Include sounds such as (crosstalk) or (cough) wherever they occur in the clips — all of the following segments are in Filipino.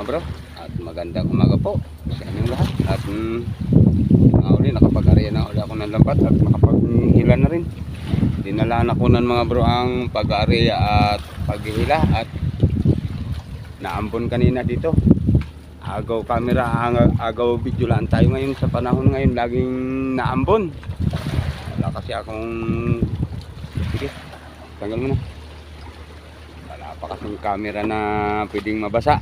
mga bro. At magandang umaga po sa inyong lahat. At mm, nga uli nakapag-arya na uli ako ng lambat at nakapaghila na rin. Dinala na ko ng mga bro ang pag-arya at paghihila at naambon kanina dito. Agaw camera agaw video lang tayo ngayon sa panahon ngayon. Laging naambon. Wala kasi akong sige tanggal mo na wala pa kasing camera na pwedeng mabasa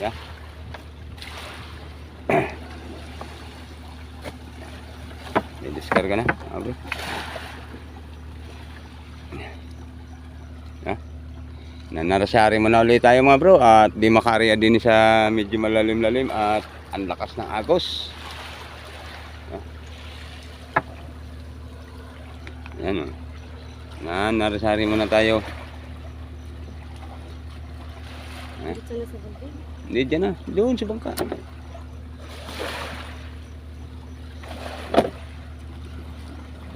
yeah. may diskarga na bro yeah. nanarasari mo na ulit tayo mga bro at di makarya din sa medyo malalim-lalim at ang lakas ng agos. Yan o na narasari muna tayo Dito na sa hindi dyan na doon sa bangka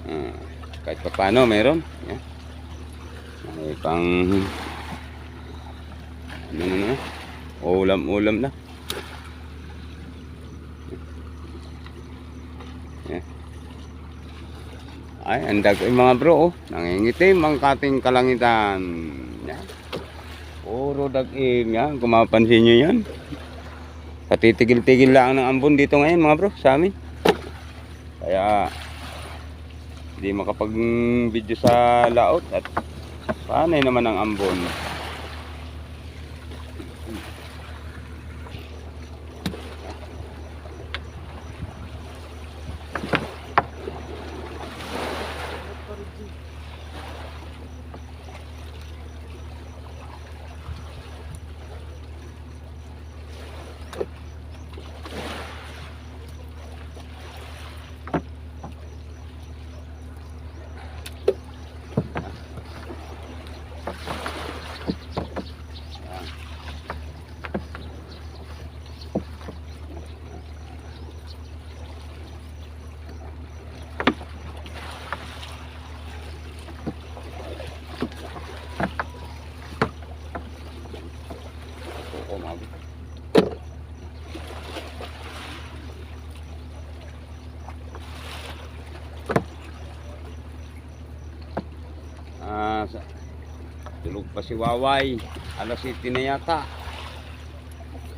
ah, kahit pa paano meron yan may pang ano na na ulam ulam na Yan. Ay, ang dag eh, mga bro, oh. Nangingitim ang kating kalangitan. Yan. Puro dag-in yan. Kung mapapansin nyo yan. Patitigil-tigil lang ng ambon dito ngayon mga bro, sa amin. Kaya, hindi makapag-video sa laot at panay naman ang ambon. Oo, mga bro. Ah, sa tulog pa si Waway. Alas 7 na yata.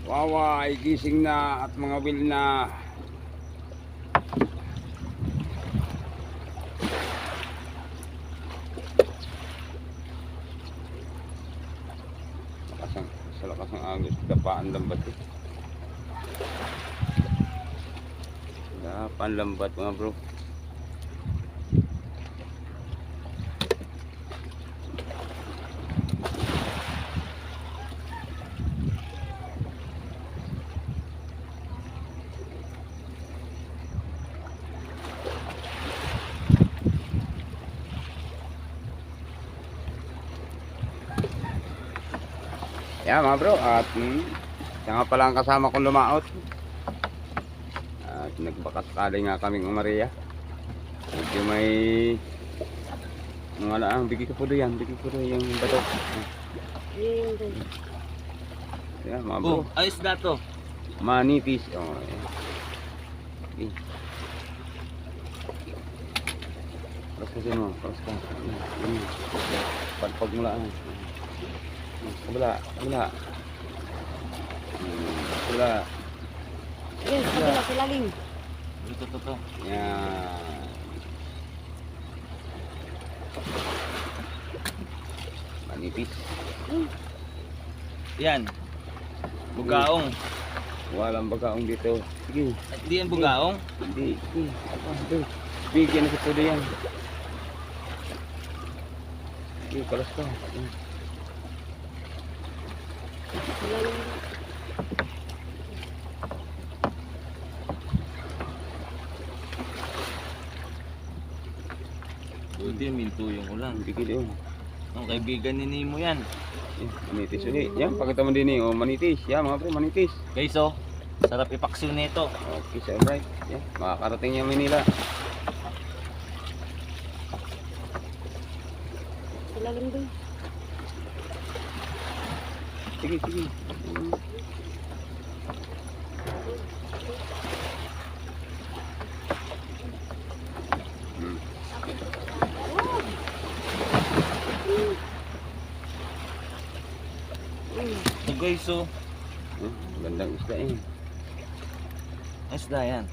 Waway, gising na at mga will na. Lakas ang, sa lakas ng agos, dapaan lambat eh. Dapaan lambat mga bro. Yan mga bro, at mm, siya nga pala ang kasama kong lumaot. At nagbakasakali nga kaming umaria. Medyo may mga laang, bigay ko po doon yan, bigay ko doon yung bato. Yan mga bro, Oh, ayos na to. manipis. Oh, yan. Okay. Paras kasi mo, paras ka. Yan. Pagpag mo lang. Kabila, kabila. Kabila. Sa kabila, sa lalim. Ito, to, to. Yan. Manipis. Yan. Bugaong. Walang bagaong dito. Sige, Hindi yan bugaong. hindi. Sige, ito. Bigyan na sa todo yan. Sige, palas ka. Yan. Buti, minto yung ulan. Bigyan yun. Ang kaibigan ni Nemo yan. Manitis ulit. Yan, pakita mo din eh. Oh, manitis. Yan, mga bro, manitis. Guys, oh. Sarap ipaksyon nito. Okay, so alright. Yan, makakarating yung Manila. Sa lalim doon. Sige, sige. So guys, oh. so hmm, Gandang isda eh. Isda yan.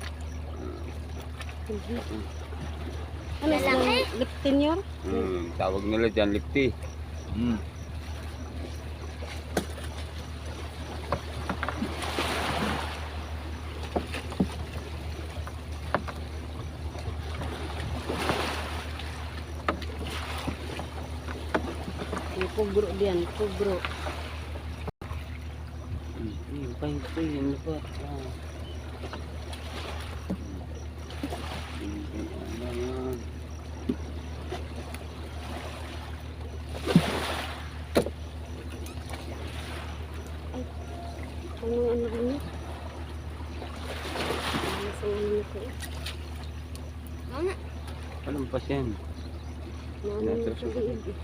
Ano isang liptin yun? Hmm, tawag nila dyan lipti. Hmm. Kubro diyan, kubro. Hmm, pahin ko yun. Ano ba? Ah. Ano yan? Ano ano ano? Ano sa ano eh? Mama, Walang pas yan. naano na sa liig eh. Ano sa ano nito eh?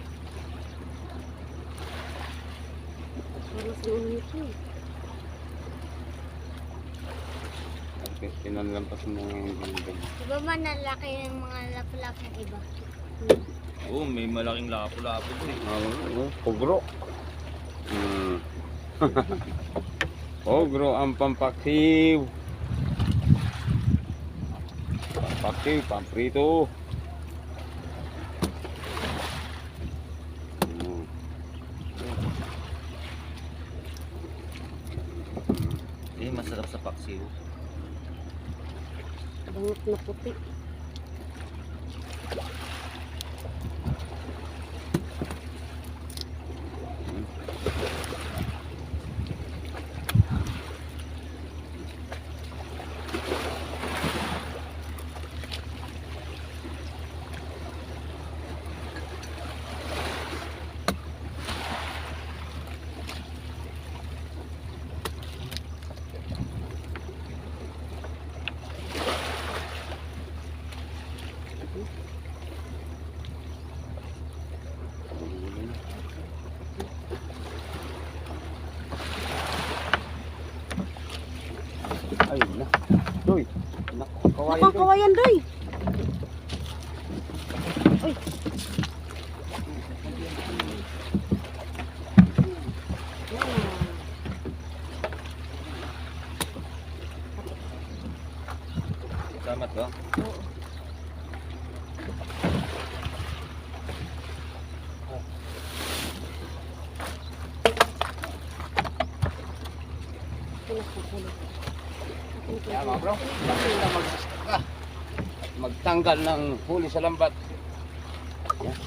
Okay, Pinanlampas mo yung ganda. Di ba ba nalaki ng mga lapu-lapu ng iba? Oh, may malaking lapo-lapo to eh. Oo, oh, kugro. Hmm. (laughs) kugro ang pampaksiw. Pampaksiw, pamprito. Hmm. Na puti. Kawayan Nakang doy. kawayan doy. Uy. Salamat ba? Kaya mga bro, maganda mag magtanggal ng huli sa lambat. Yan.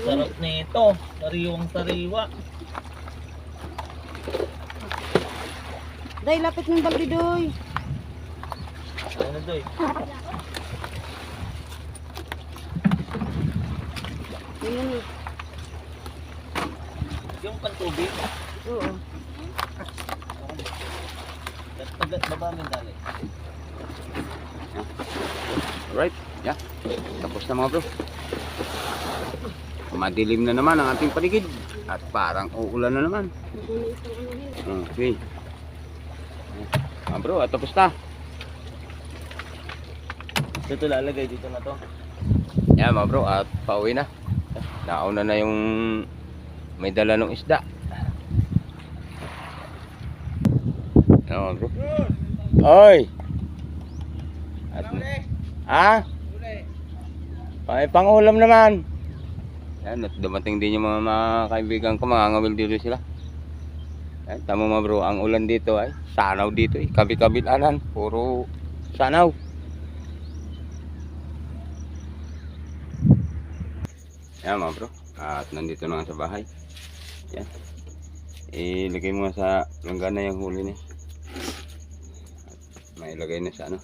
Sarap nito. Sariwang sariwa. Day, lapit ng balde doy. Ano doy? Ayun na. Yung pantubig. Oo. Tagat baba mo yung dali. Alright, yeah. Tapos na mga bro. Madilim na naman ang ating paligid. At parang uulan na naman. Okay. Mga bro, at tapos na. Ito lalagay dito na to. Yan mga bro, at pauwi na. Nauna na yung may dala ng isda. Yan mga bro. Oy! At, ha? Ay, pangulam naman. Yan, at dumating din yung mga, mga kaibigan ko, mga ngawil dito sila. Yan, tama mga bro, ang ulan dito ay sanaw dito eh. Kabi-kabilanan, puro sanaw. Yan mga bro. At nandito na sa bahay. Yan. Ilagay mo sa langgana yung huli niya. At may ilagay na sa ano.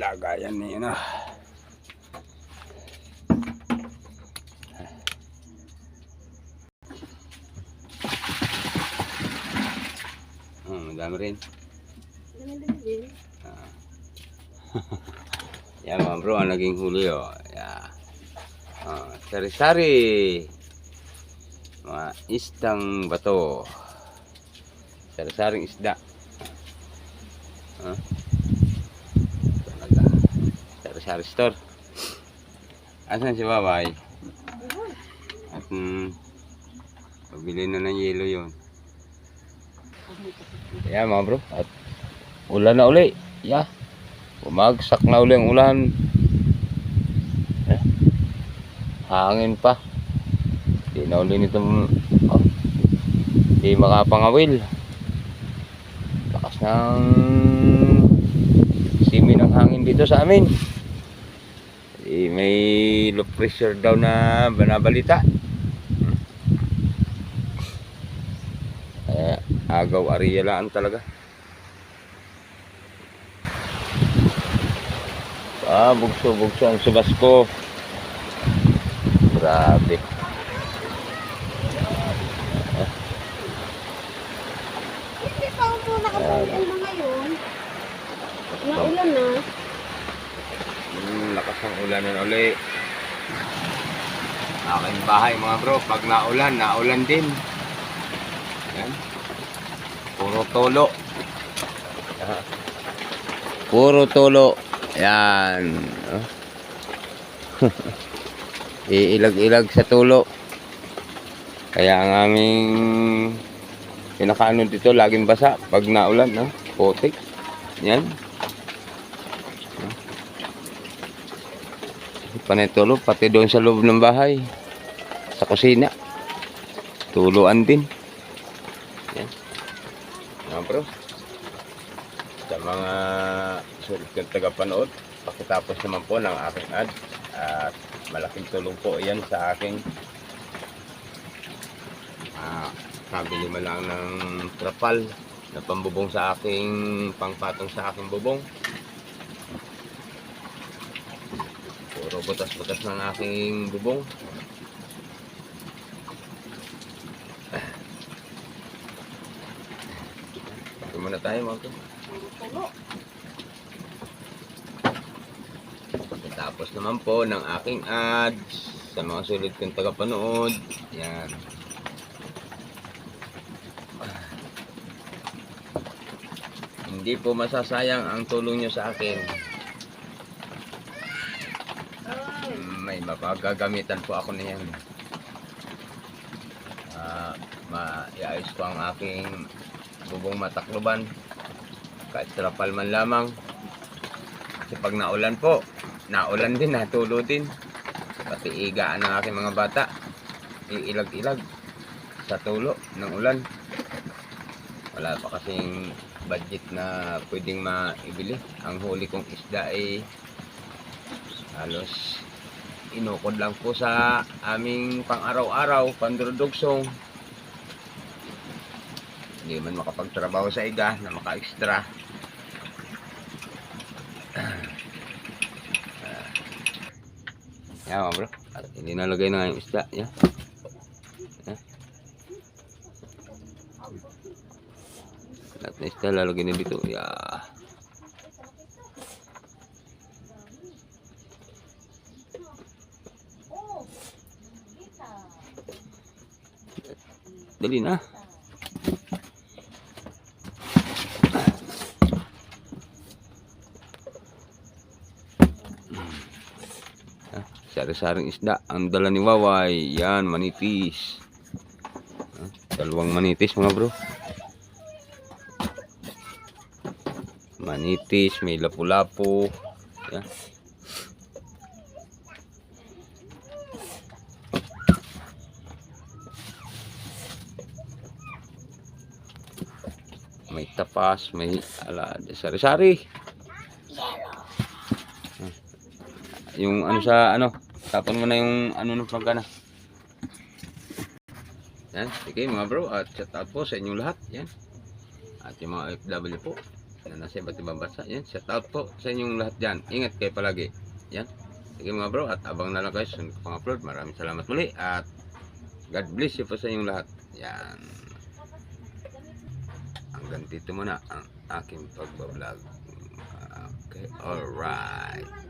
Lagayan niya na. Oh, madami rin. Dami-dami din. Ah. (laughs) Yan mga bro, ang naging huli oh. Yeah. Ah, sari-sari. Mga istang bato. Sari-saring isda. Ah. Talaga. Sari-sari store. Asan si Babay? At mm, Pabili na ng yelo yun. Yan mga bro. At ulan na uli. Yeah. Bumagsak na uli ang ulan. Eh. Hangin pa. Di na uli nitong oh. Di makapangawil. Lakas ng simi ng hangin dito sa amin. Eh, may low pressure daw na banabalita. Eh, agaw ariyalaan talaga. Ah, bugso, bugso ang subas ko. Grabe. Hindi pa ako nakapag na ngayon. Naulan na. Hmm, lakas ng ulan na uli. Aking bahay mga bro, pag naulan, naulan din. Yan. Puro tulo. Puro tulo. Yan. Oh. (laughs) Iilag-ilag sa tulo. Kaya ang aming pinakaano dito laging basa pag naulan, no? Putik. Yan. Panay tulo, pati doon sa loob ng bahay. Sa kusina. Tuluan din. Bro. Sa mga sulit kong tagapanood, pakitapos naman po ng aking ad. At malaking tulong po yan sa aking ah, kabili mo lang ng trapal na pambubong sa aking pangpatong sa aking bubong. Puro butas-butas ng aking bubong. Muna tayo mga to. Tapos naman po ng aking ads sa mga sulit kong tagapanood. Yan. Hindi po masasayang ang tulong nyo sa akin. May mapagagamitan po ako niyan. Ah, maiayos ko ang aking bubong matakloban. Kahit trapal man lamang. Kasi pag naulan po, naulan din, natulo din. Pati igaan ng aking mga bata. Iilag-ilag sa tulo ng ulan. Wala pa kasing budget na pwedeng maibili. Ang huli kong isda ay halos inukod lang po sa aming pang-araw-araw, pandurudugsong. Hindi man makapagtrabaho sa iga na maka-extra. Yan mga bro. Hindi nalagay na yung isda. Yan. Yan. Lahat na isda lalagay na dito. Yeah. Dali na. Ah, Sari-saring isda. Ang dala ni Waway. Yan, manitis. Dalawang manitis mga bro. Manitis, may lapu-lapu. Yan. May tapas, may ala, sari-sari. Yung ano sa ano, tapon mo na yung ano ng pagkana. Yan, sige mga bro, at shout out po sa inyong lahat. Yan. At yung mga OFW po na nasa iba't ibang bansa. Yan, shout out po sa inyong lahat dyan. Ingat kayo palagi. Yan. Sige mga bro, at abang na lang kayo sa pang upload. Maraming salamat muli at God bless you po sa inyong lahat. Yan. Hanggang dito muna ang aking pagbablog. Okay, alright.